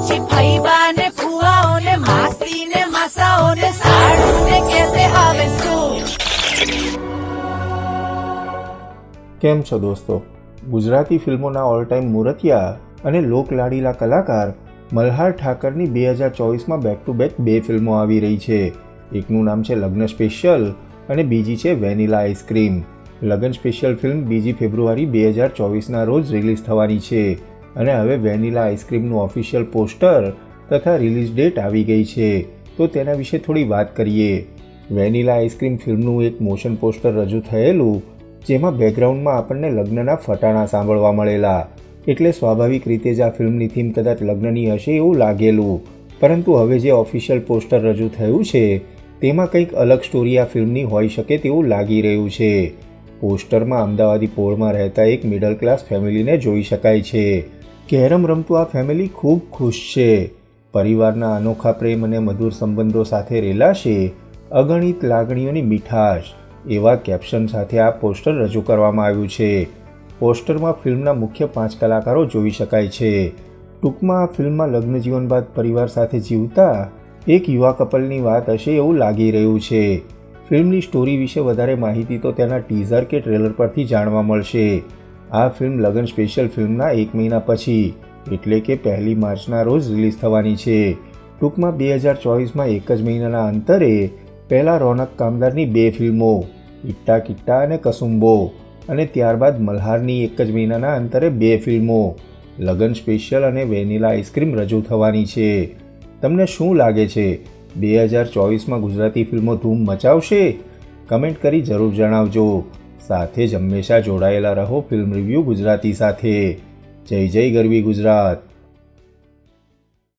પછી ફઈબા ને ફુવાઓ ને માસી ને માસાઓ ને સાડુ ને કેસે આવે કેમ છો દોસ્તો? ગુજરાતી ફિલ્મોના ઓલ ટાઈમ મુરતિયા અને લોકલાડીલા કલાકાર મલ્હાર ઠાકરની બે હજાર ચોવીસમાં બેક ટુ બેક બે ફિલ્મો આવી રહી છે. એકનું નામ છે લગ્ન સ્પેશિયલ અને બીજી છે વેનીલા આઈસ્ક્રીમ લગ્ન સ્પેશિયલ ફિલ્મ બીજી ફેબ્રુઆરી બે હજાર ચોવીસના રોજ રિલીઝ થવાની છે. અને હવે વેનીલા આઈસ્ક્રીમનું ઓફિશિયલ પોસ્ટર તથા રિલીઝ ડેટ આવી ગઈ છે. તો તેના વિશે થોડી વાત કરીએ. વેનિલા આઈસ્ક્રીમ ફિલ્મનું એક મોશન પોસ્ટર રજૂ થયેલું, જેમાં બેકગ્રાઉન્ડમાં આપણને લગ્નના ફટાણા સાંભળવા મળેલા. એટલે સ્વાભાવિક રીતે જ આ ફિલ્મની થીમ કદાચ લગ્નની હશે એવું લાગેલું. પરંતુ હવે જે ઓફિશિયલ પોસ્ટર રજૂ થયું છે, તેમાં કંઈક અલગ સ્ટોરી આ ફિલ્મની હોઈ શકે તેવું લાગી રહ્યું છે. પોસ્ટરમાં અમદાવાદી પોળમાં રહેતા એક મિડલ ક્લાસ ફેમિલીને જોઈ શકાય છે. કેરમ રમતું આ ફેમિલી ખૂબ ખુશ છે. પરિવારના અનોખા પ્રેમ અને મધુર સંબંધો સાથે રેલાશે અગણિત લાગણીઓની મીઠાશ. એવા કેપ્શન સાથે આ પોસ્ટર રજૂ કરવામાં આવ્યું છે. પોસ્ટરમાં ફિલ્મના મુખ્ય પાંચ કલાકારો જોઈ શકાય છે. ટૂંકમાં આ ફિલ્મમાં લગ્ન જીવન બાદ પરિવાર સાથે જીવતા એક યુવા કપલની વાત હશે એવું લાગી રહ્યું છે. ફિલ્મની સ્ટોરી વિશે વધારે માહિતી તો તેના ટીઝર કે ટ્રેલર પરથી જાણવા મળશે. આ ફિલ્મ લગ્ન સ્પેશિયલ ફિલ્મના એક મહિના પછી, એટલે કે પહેલી માર્ચના રોજ રિલીઝ થવાની છે. ટૂંકમાં બે હજાર ચોવીસમાં એક જ મહિનાના અંતરે પહેલાં રોનક કામદારની બે ફિલ્મો, ઇટ્ટા કિટ્ટા અને કસુંબો, અને ત્યારબાદ મલ્હારની એક જ મહિનાના અંતરે બે ફિલ્મો, લગન સ્પેશિયલ અને વેનિલા આઈસ્ક્રીમ રજૂ થવાની છે. તમને શું લાગે છે? બે હજાર ચોવીસમાં ગુજરાતી ફિલ્મો ધૂમ મચાવશે? કમેન્ટ કરી જરૂર જણાવજો. સાથે જ હંમેશા જોડાયેલા રહો ફિલ્મ રિવ્યૂ ગુજરાતી સાથે. જય જય ગરવી ગુજરાત.